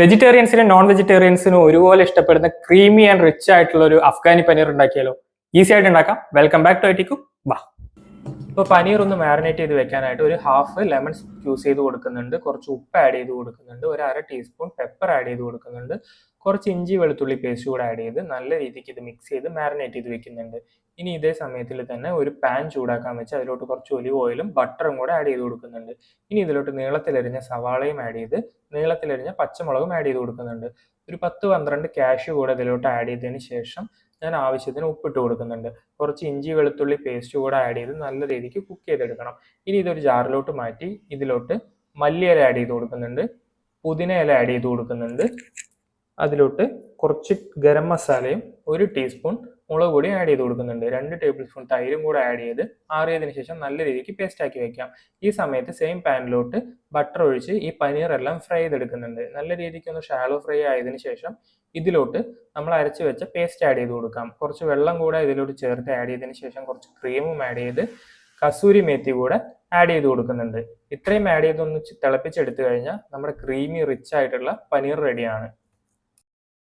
വെജിറ്റേറിയൻസിനും non വെജിറ്റേറിയൻസിനും ഒരുപോലെ ഇഷ്ടപ്പെടുന്ന creamy and rich ആയിട്ടുള്ള ഒരു അഫ്ഗാനി പനീർ ഉണ്ടാക്കിയാലോ? ഈസി ആയിട്ട് ഉണ്ടാക്കാം. വെൽക്കം ബാക്ക് ടു ഐറ്റിക്കു വാ. ഇപ്പോൾ പനീർ ഒന്ന് മാരിനേറ്റ് ചെയ്ത് വെക്കാനായിട്ട് ഒരു ഹാഫ് ലെമൺ യൂസ് ചെയ്ത് കൊടുക്കുന്നുണ്ട്. കുറച്ച് ഉപ്പ് ആഡ് ചെയ്ത് കൊടുക്കുന്നുണ്ട്. ഒരു അര ടീസ്പൂൺ പെപ്പർ ആഡ് ചെയ്ത് കൊടുക്കുന്നുണ്ട്. കുറച്ച് ഇഞ്ചി വെളുത്തുള്ളി പേസ്റ്റ് കൂടെ ആഡ് ചെയ്ത് നല്ല രീതിക്ക് ഇത് മിക്സ് ചെയ്ത് മാരിനേറ്റ് ചെയ്ത് വെക്കുന്നുണ്ട്. ഇനി ഇതേ സമയത്തിൽ തന്നെ ഒരു പാൻ ചൂടാക്കാൻ വെച്ച് അതിലോട്ട് കുറച്ച് ഒലിവ് ഓയിലും ബട്ടറും കൂടെ ആഡ് ചെയ്ത് കൊടുക്കുന്നുണ്ട്. ഇനി ഇതിലോട്ട് നീളത്തിലെരിഞ്ഞ സവാളയും ആഡ് ചെയ്ത് നീളത്തിലെരിഞ്ഞ പച്ചമുളകും ആഡ് ചെയ്ത് കൊടുക്കുന്നുണ്ട്. ഒരു പത്ത് പന്ത്രണ്ട് ക്യാഷ് കൂടെ ഇതിലോട്ട് ആഡ് ചെയ്തതിന് ശേഷം ഞാൻ ആവശ്യത്തിന് ഉപ്പിട്ട് കൊടുക്കുന്നുണ്ട്. കുറച്ച് ഇഞ്ചി വെളുത്തുള്ളി പേസ്റ്റ് കൂടെ ആഡ് ചെയ്ത് നല്ല രീതിക്ക് കുക്ക് ചെയ്തെടുക്കണം. ഇനി ഇതൊരു ജാറിലോട്ട് മാറ്റി ഇതിലോട്ട് മല്ലിയില ആഡ് ചെയ്ത് കൊടുക്കുന്നുണ്ട്. പുതിന ഇല ആഡ് ചെയ്ത് കൊടുക്കുന്നുണ്ട്. അതിലോട്ട് കുറച്ച് ഗരം മസാലയും ഒരു ടീസ്പൂൺ മുളക് പൊടി ആഡ് ചെയ്ത് കൊടുക്കുന്നുണ്ട്. രണ്ട് ടേബിൾ സ്പൂൺ തൈരും കൂടെ ആഡ് ചെയ്ത് ആറിയതിനു ശേഷം നല്ല രീതിക്ക് പേസ്റ്റ് ആക്കി വെക്കാം. ഈ സമയത്ത് സെയിം പാനിലോട്ട് ബട്ടർ ഒഴിച്ച് ഈ പനീർ എല്ലാം ഫ്രൈ ചെയ്തെടുക്കുന്നുണ്ട്. നല്ല രീതിക്ക് ഒന്ന് ഷാലോ ഫ്രൈ ആയതിനു ശേഷം ഇതിലോട്ട് നമ്മൾ അരച്ച് വെച്ച പേസ്റ്റ് ആഡ് ചെയ്ത് കൊടുക്കാം. കുറച്ച് വെള്ളം കൂടെ ഇതിലോട്ട് ചേർത്ത് ആഡ് ചെയ്തതിന് ശേഷം കുറച്ച് ക്രീമും ആഡ് ചെയ്ത് കസൂരി മേത്തി കൂടെ ആഡ് ചെയ്ത് കൊടുക്കുന്നുണ്ട്. ഇത്രയും ആഡ് ചെയ്തൊന്ന് തിളപ്പിച്ചെടുത്തു കഴിഞ്ഞാൽ നമ്മുടെ ക്രീമി റിച്ച് ആയിട്ടുള്ള പനീർ റെഡിയാണ്